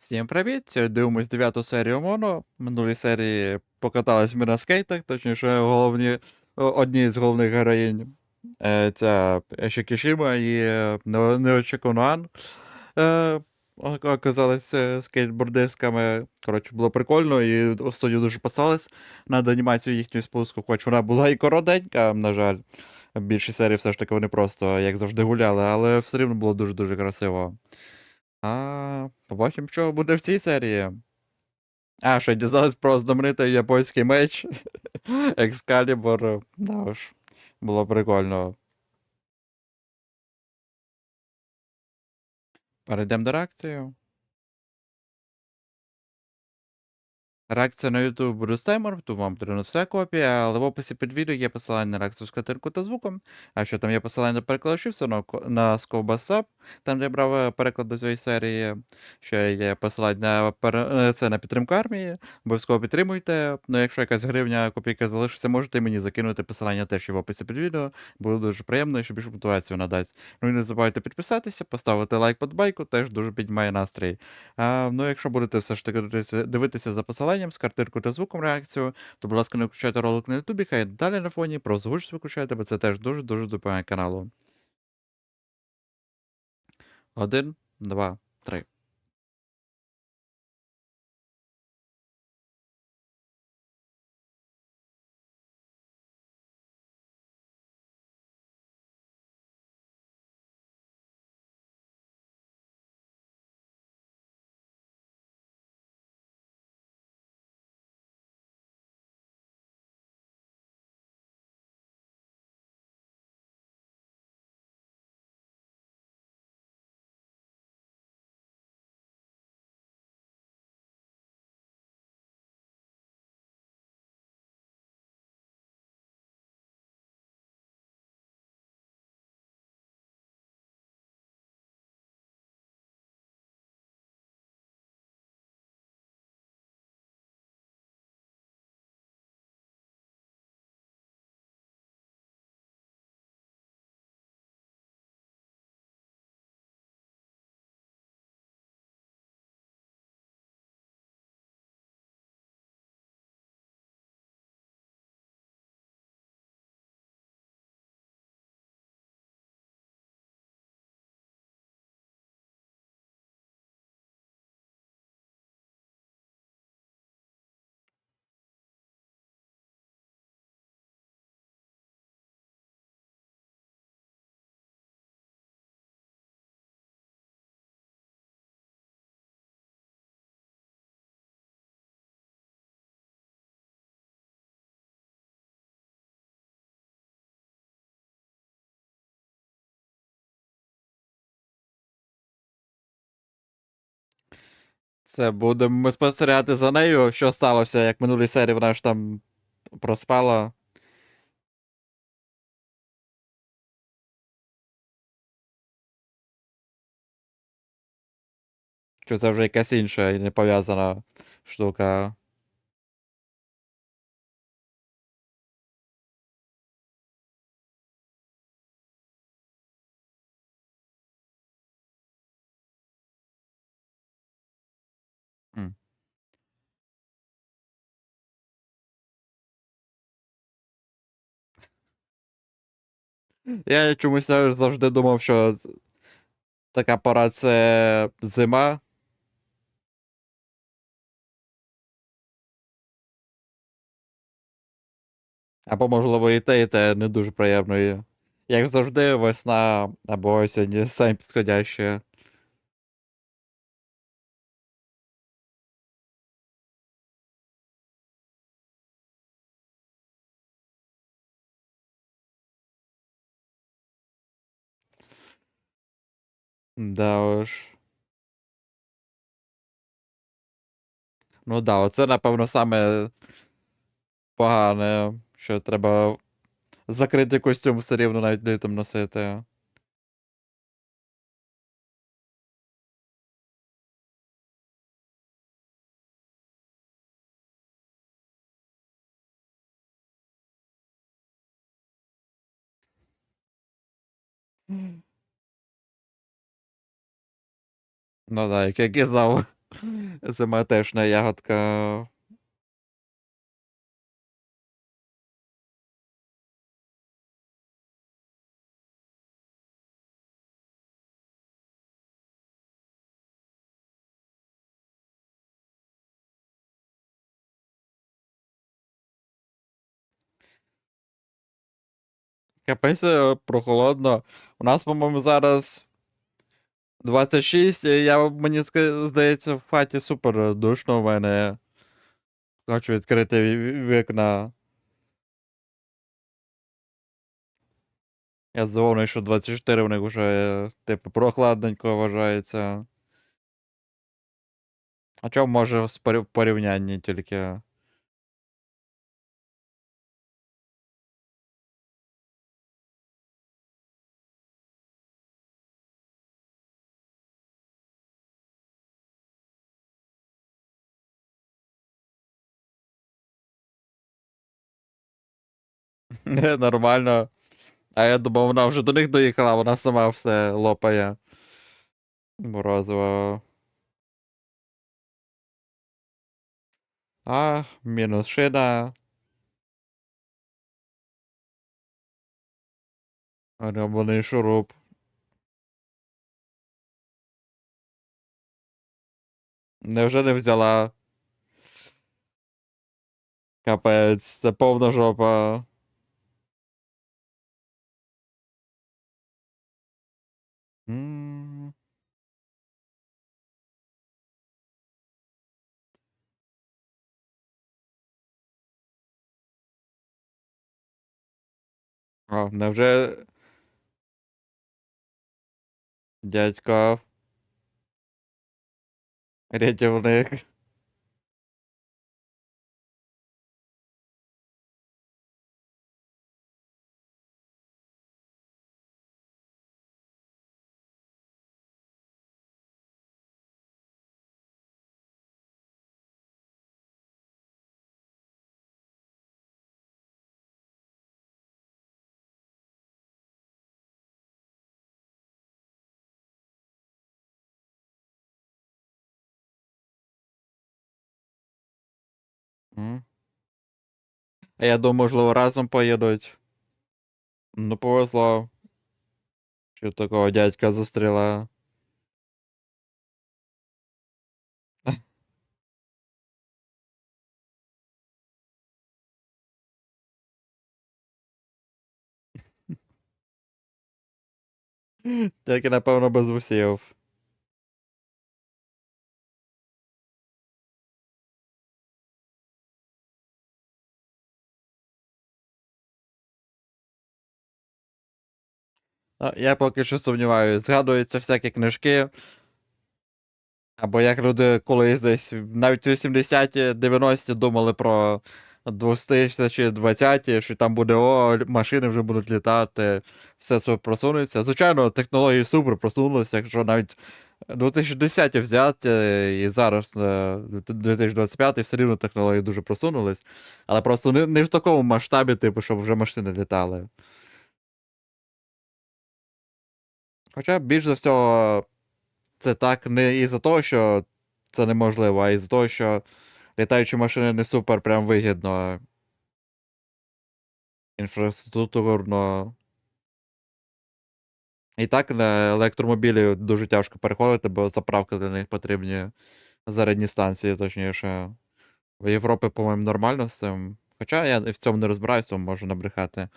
Всім привіт! Дивимось дев'яту серію Моно. Минулій серії покатались ми на скейтах, точніше, головні, одні з головних героїнь. Е, Це Шикішіма і е, Не- Неочікувано Ан. Е, Оказались е, скейтбордистками. Коротше, було прикольно, і студію дуже писались над анімацією їхнього спуску, хоч вона була і коротенька, на жаль. В більшій серії все ж таки вони просто, як завжди, гуляли, але все рівно було дуже-дуже красиво. А, побачимо, що буде в цій серії. А, ще дізнались про знаменитий японський меч Екскалібур. Да уж, було прикольно. Перейдемо до реакції. Реакція на YouTube буде з то вам потрібна вся копія, але в описі під відео є посилання на реакцію з картинкою та звуком. А що там є посилання на перекладачів, все ко- на Scope там я брав е, переклад до цієї серії. Ще є посилання на, е, це на підтримку армії. Обов'язково підтримуйте. Ну, якщо якась гривня, копійка залишиться, можете мені закинути посилання теж в описі під відео. Буде дуже приємно і ще більше мотивацію надасть. Ну і не забувайте підписатися, поставити лайк подбайку, теж дуже піднімає настрій. А, ну, якщо будете все ж таки дивитися, за посиланням з картинкою та звуком реакцію, то, будь ласка, не включайте ролик на Ютубі, хай далі на фоні, про звучність виключайте, бо це теж дуже-дуже допомагає каналу. Один, два, три. Це будемо спостерігати за нею, що сталося, як минулій серії вона ж там проспала. Чи це вже якась інша і не пов'язана штука. Я чомусь завжди думав, що така пора це зима. Або, можливо, і те, і те не дуже приємно. Як завжди, весна або осінь самі підходящі. Да уж. Ну да, оце, напевно, саме погане, що треба закритий костюм все рівно навіть літом носити. Ну да, як я казав. Зима теж не ягодка. Капець е, прохолодно. У нас, по-моєму, зараз 26, я, мені здається, в хаті супер душно в мене. Хочу відкрити ві- вікна. Я здивований, що 24 в них вже, типу, прохладненько вважається. А чому може в порівнянні тільки? Нормально. А я думав, вона вже до них доїхала, вона сама все лопає. Морозиво. А, мінус шина. Гребаний шуруп. Невже не взяла? Капець, це повна жопа. М. О, невже дядько рятівник. А я думаю, можливо, разом поїдуть. Ну, повезло. Що такого дядька зустріла. Тільки, напевно, без вусів. Я поки що сумніваюся. Згадуються всякі книжки. Або як люди колись десь навіть в 80-ті, 90-ті думали про 2020-ті, що там буде о, машини вже будуть літати, все це просунеться. Звичайно, технології супер просунулися, якщо навіть 2010-ті взяти і зараз е, 2025 все рівно технології дуже просунулись. Але просто не, не в такому масштабі, типу, щоб вже машини літали. Хоча більш за всього, це так не із-за того, що це неможливо, а із-за того, що літаючі машини не супер прям вигідно. Інфраструктурно. І так на електромобілі дуже тяжко переходити, бо заправки для них потрібні зарядні станції, точніше. В Європі, по-моєму, нормально з цим. Хоча я в цьому не розбираюся, можу набрехати.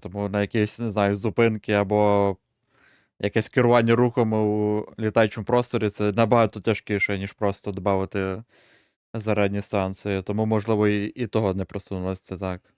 Тому на якісь, не знаю, зупинки або якесь керування рухом у літаючому просторі це набагато тяжкіше, ніж просто додати зарядні станції. Тому, можливо, і, і того не просунулося це так.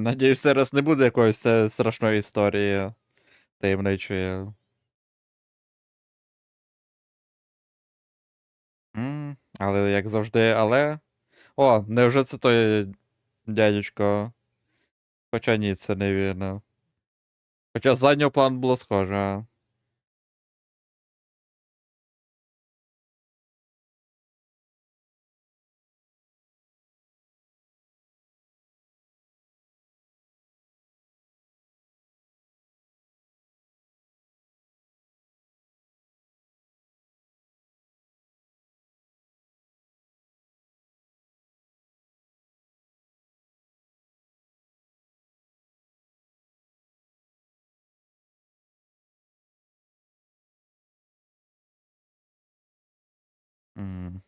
Надіюсь, зараз не буде якоїсь е, страшної історії таємничої. Але як завжди, але. О, невже це той дядечко? Хоча ні, це не він. Хоча з заднього плану було схоже. М.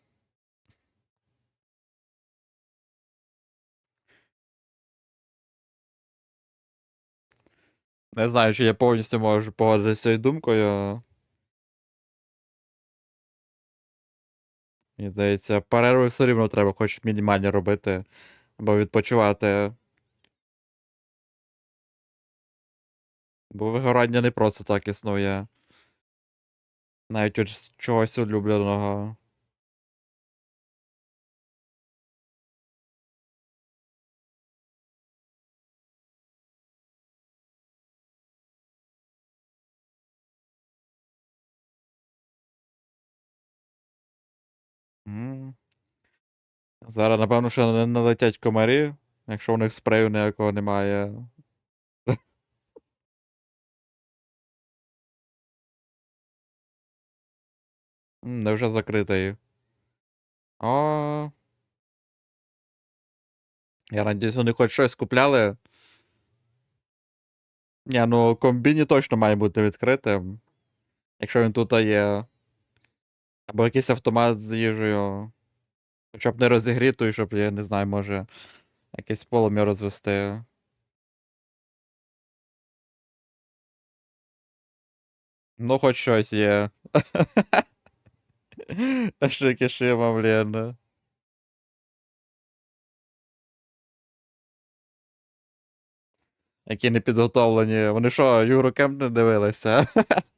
Не знаю, чи я повністю можу погодитися цією думкою. Мені здається, перерви все рівно треба хоч мінімальні робити, або відпочивати. Бо вигорання не просто так існує. Навіть від чогось улюбленого. М. Зараз, напевно, ще не налетять комарі, якщо у них спрею ніякого немає. М, Невже закритий? О. Я надіюсь, вони хоч щось купляли. Ні, ну комбіні точно має бути відкритим. Якщо він тут є. Або якийсь автомат з їжею. Хоча б не розігрітою, щоб, я не знаю, може, якесь полум'я розвести. Ну, хоч щось є. Що Кішима, блін. Які не підготовлені. Вони що, Юрокемп не дивилися?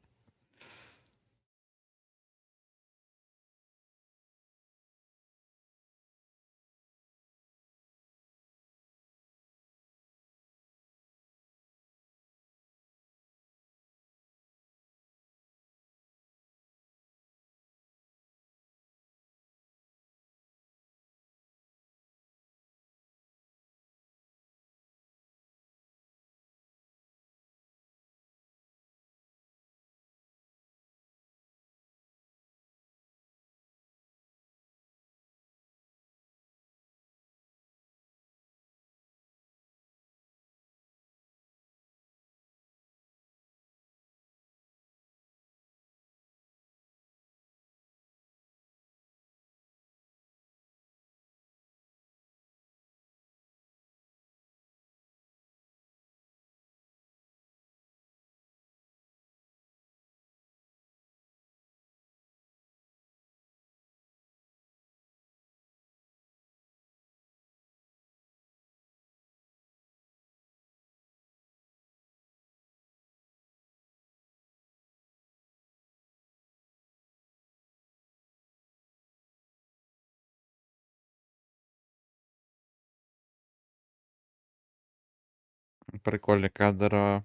Прикольний кадр.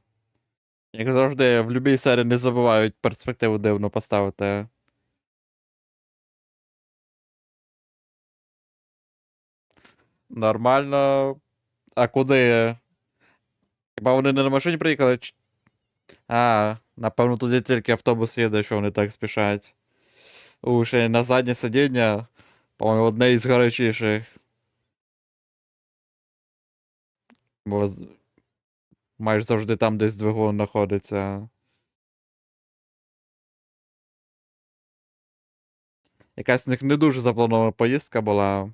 Як завжди, в будь-якій серії не забувають перспективу дивно поставити. Нормально. А куди? Хіба вони не на машині приїхали? А, напевно, туди тільки автобус їде, що вони так спішать. У, ще на заднє сидіння, по-моєму, одне із гарячіших. Бо майже завжди там десь двигун знаходиться. Якась в них не дуже запланована поїздка була.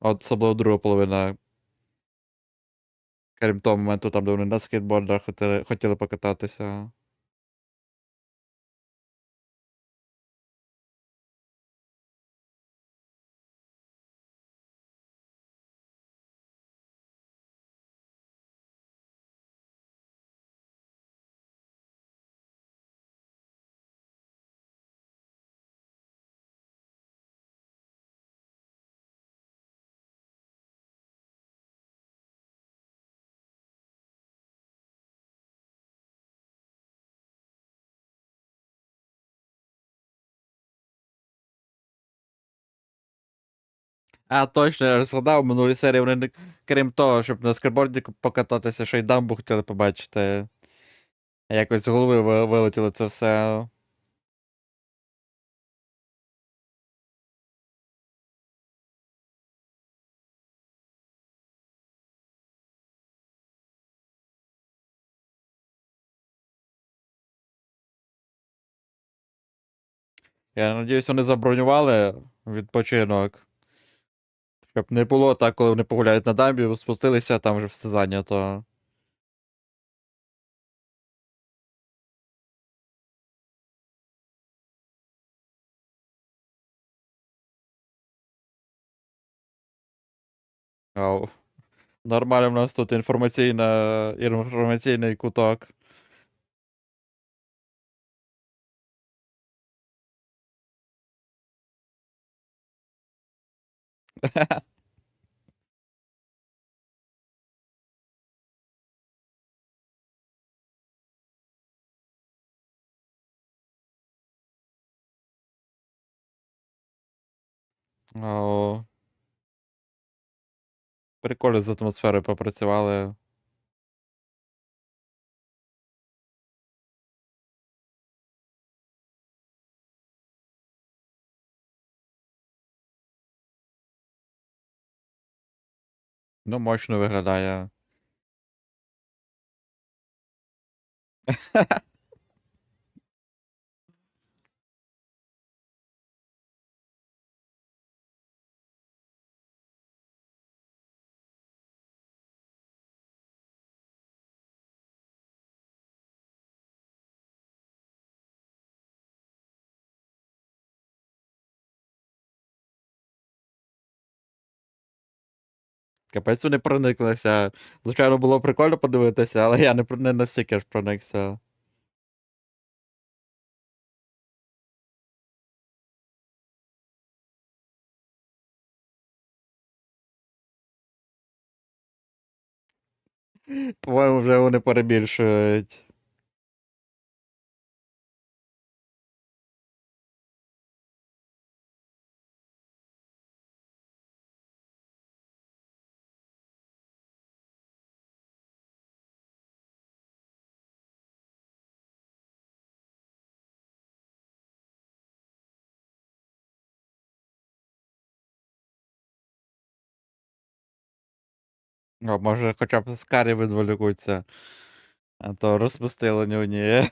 Особливо друга половина. Крім того моменту, там, де вони на скейтбордах хотіли, хотіли покататися. А, точно, я ж згадав, в минулій серії вони, крім того, щоб на скейтборді покататися, ще й дамбу хотіли побачити. Якось з голови вилетіло це все. Я надіюсь, вони забронювали відпочинок. Щоб не було так, коли вони погуляють на дамбі, спустилися, там вже все зайнято. Ау. Нормально в нас тут інформаційна, інформаційний куток. Ау. Прикольно з атмосферою попрацювали. Ну, мощно виглядає. Капець вони прониклися. Звичайно, було прикольно подивитися, але я не, не настільки ж проникся. По-моєму, вже вони перебільшують. А може хоча б з карі відволікуться. А то розпустили нюні.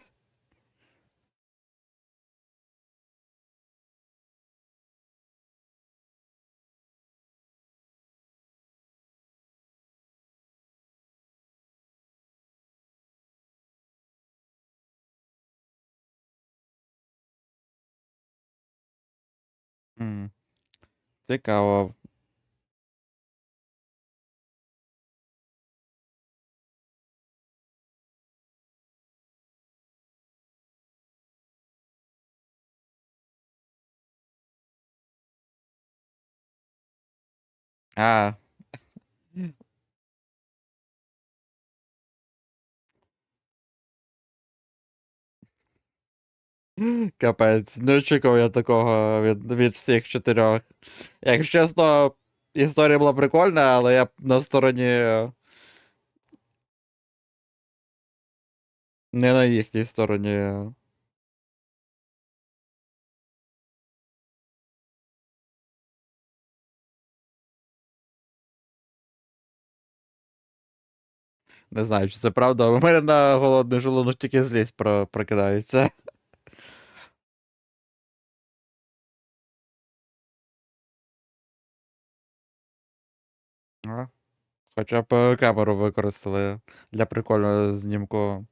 М. Цікаво. А. Капець, не очікував я такого від, від всіх чотирьох. Якщо чесно, історія була прикольна, але я на стороні. Не на їхній стороні. Не знаю, чи це правда, у мене на голодний жолунок тільки злість про, прокидається. Хоча б е, камеру використали для прикольного знімку.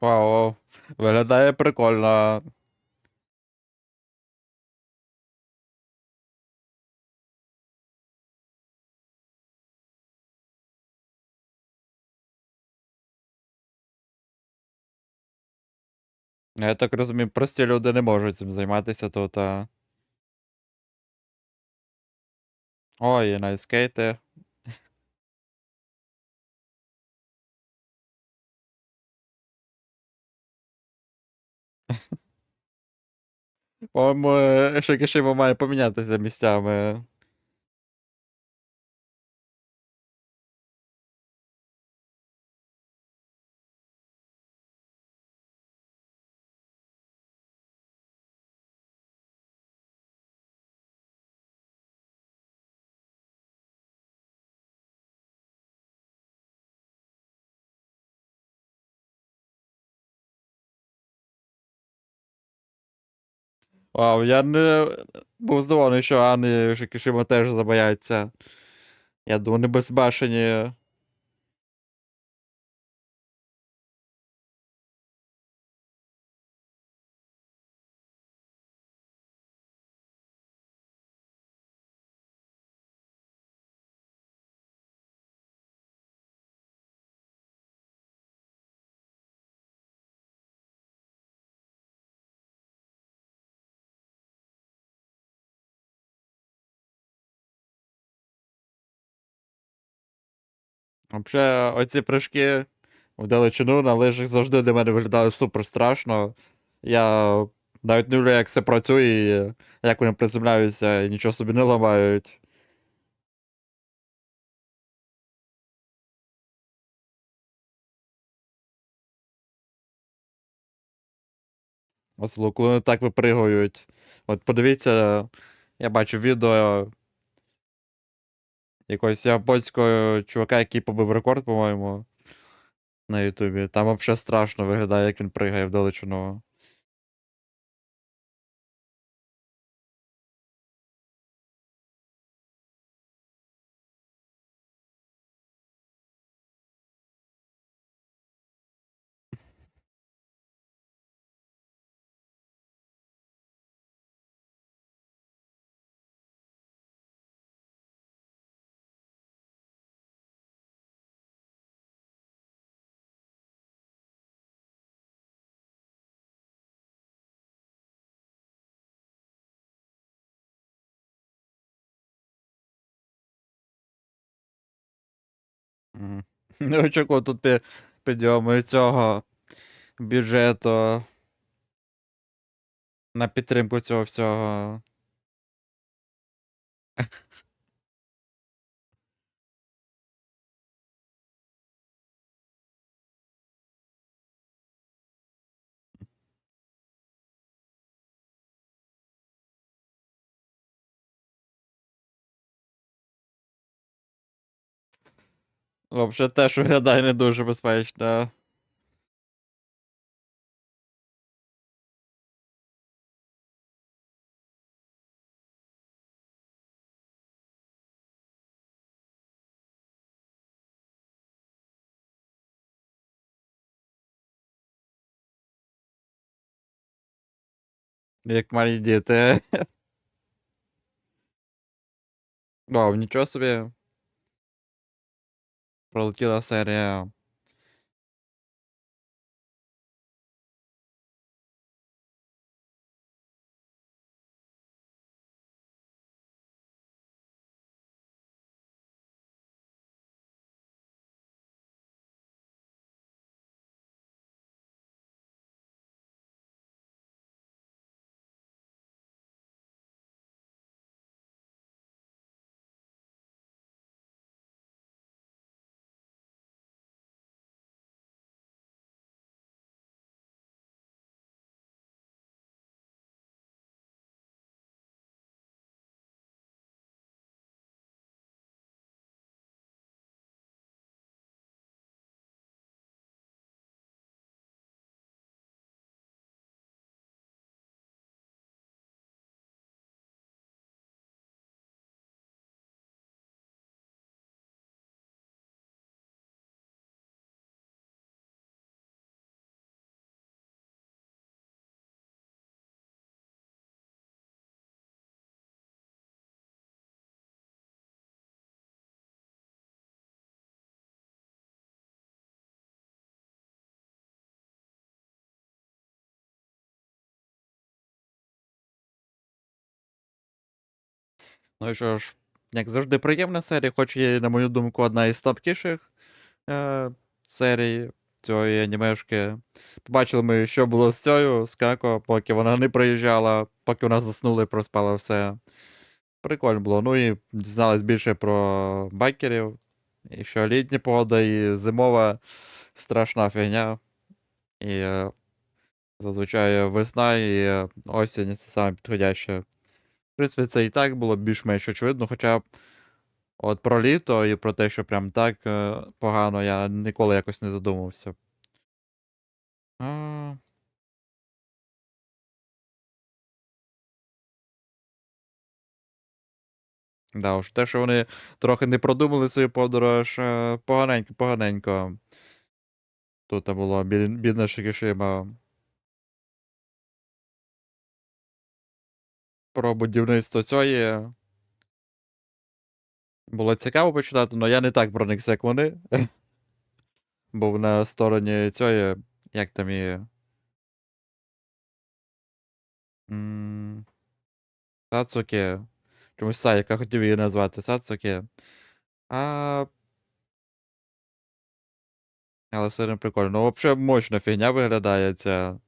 Вау, виглядає прикольно. Я так розумію, прості люди не можуть цим займатися тут. А... Ой, на По-моєму, ще Шикішима має помінятися місцями. Вау, я не був здивований, що Анни Шикішима теж забояться. Я думаю, не безбашені. Взагалі, оці прыжки в далечину на лижах завжди для мене виглядали супер страшно. Я навіть не уявляю, як це працює, як вони приземляються і нічого собі не ламають. Особливо, коли вони так випригують. От подивіться, я бачу відео якогось японського чувака, який побив рекорд, по-моєму, на Ютубі. Там взагалі страшно виглядає, як він пригає в далечину. Не очікував тут пі- підйому цього бюджету на підтримку цього всього. Взагалі теж виглядає не дуже безпечно. Як малі діти. Вау, нічого собі. Пролетіла серія. Ну і що ж, як завжди, приємна серія, хоч і, на мою думку, одна із слабкіших е, серій цієї анімешки. Побачили ми, що було з цією, з Како, поки вона не приїжджала, поки вона заснула і проспала все. Прикольно було. Ну і дізнались більше про байкерів. І що літня погода, і зимова страшна фігня. І е, зазвичай весна і е, осінь це саме підходяще. В принципі, це і так було більш-менш очевидно, хоча от про літо і про те, що прям так е, погано, я ніколи якось не задумувався. А... Да, уж те, що вони трохи не продумали свою подорож, е, поганенько, поганенько. Тут було бі- бідна Шикішима. Про будівництво цієї. Було цікаво почитати, але я не так проникся, як вони. Був на стороні цієї, як там її. Сацуки. Чомусь Саяка хотів її назвати Сацуки. А... Але все одно прикольно. Ну, взагалі мощна фігня виглядає ця.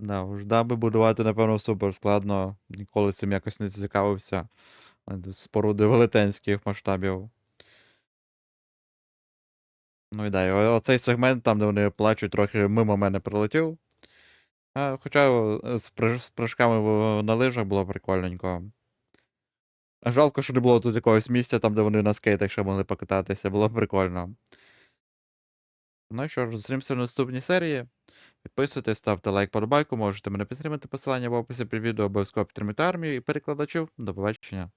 Да, уж дамби будувати, напевно, супер складно. Ніколи цим якось не зацікавився. Е, Споруди велетенських масштабів. Ну і да, оцей сегмент, там, де вони плачуть, трохи мимо мене прилетів. А, хоча з, приж- з прыжками на лижах було прикольненько. Жалко, що не було тут якогось місця, там, де вони на скейтах ще могли покататися, було прикольно. Ну і що ж, зустрімося в наступній серії. Підписуйтесь, ставте лайк подобайку, можете мене підтримати посилання в описі під відео, обов'язково підтримати армію і перекладачів. До побачення.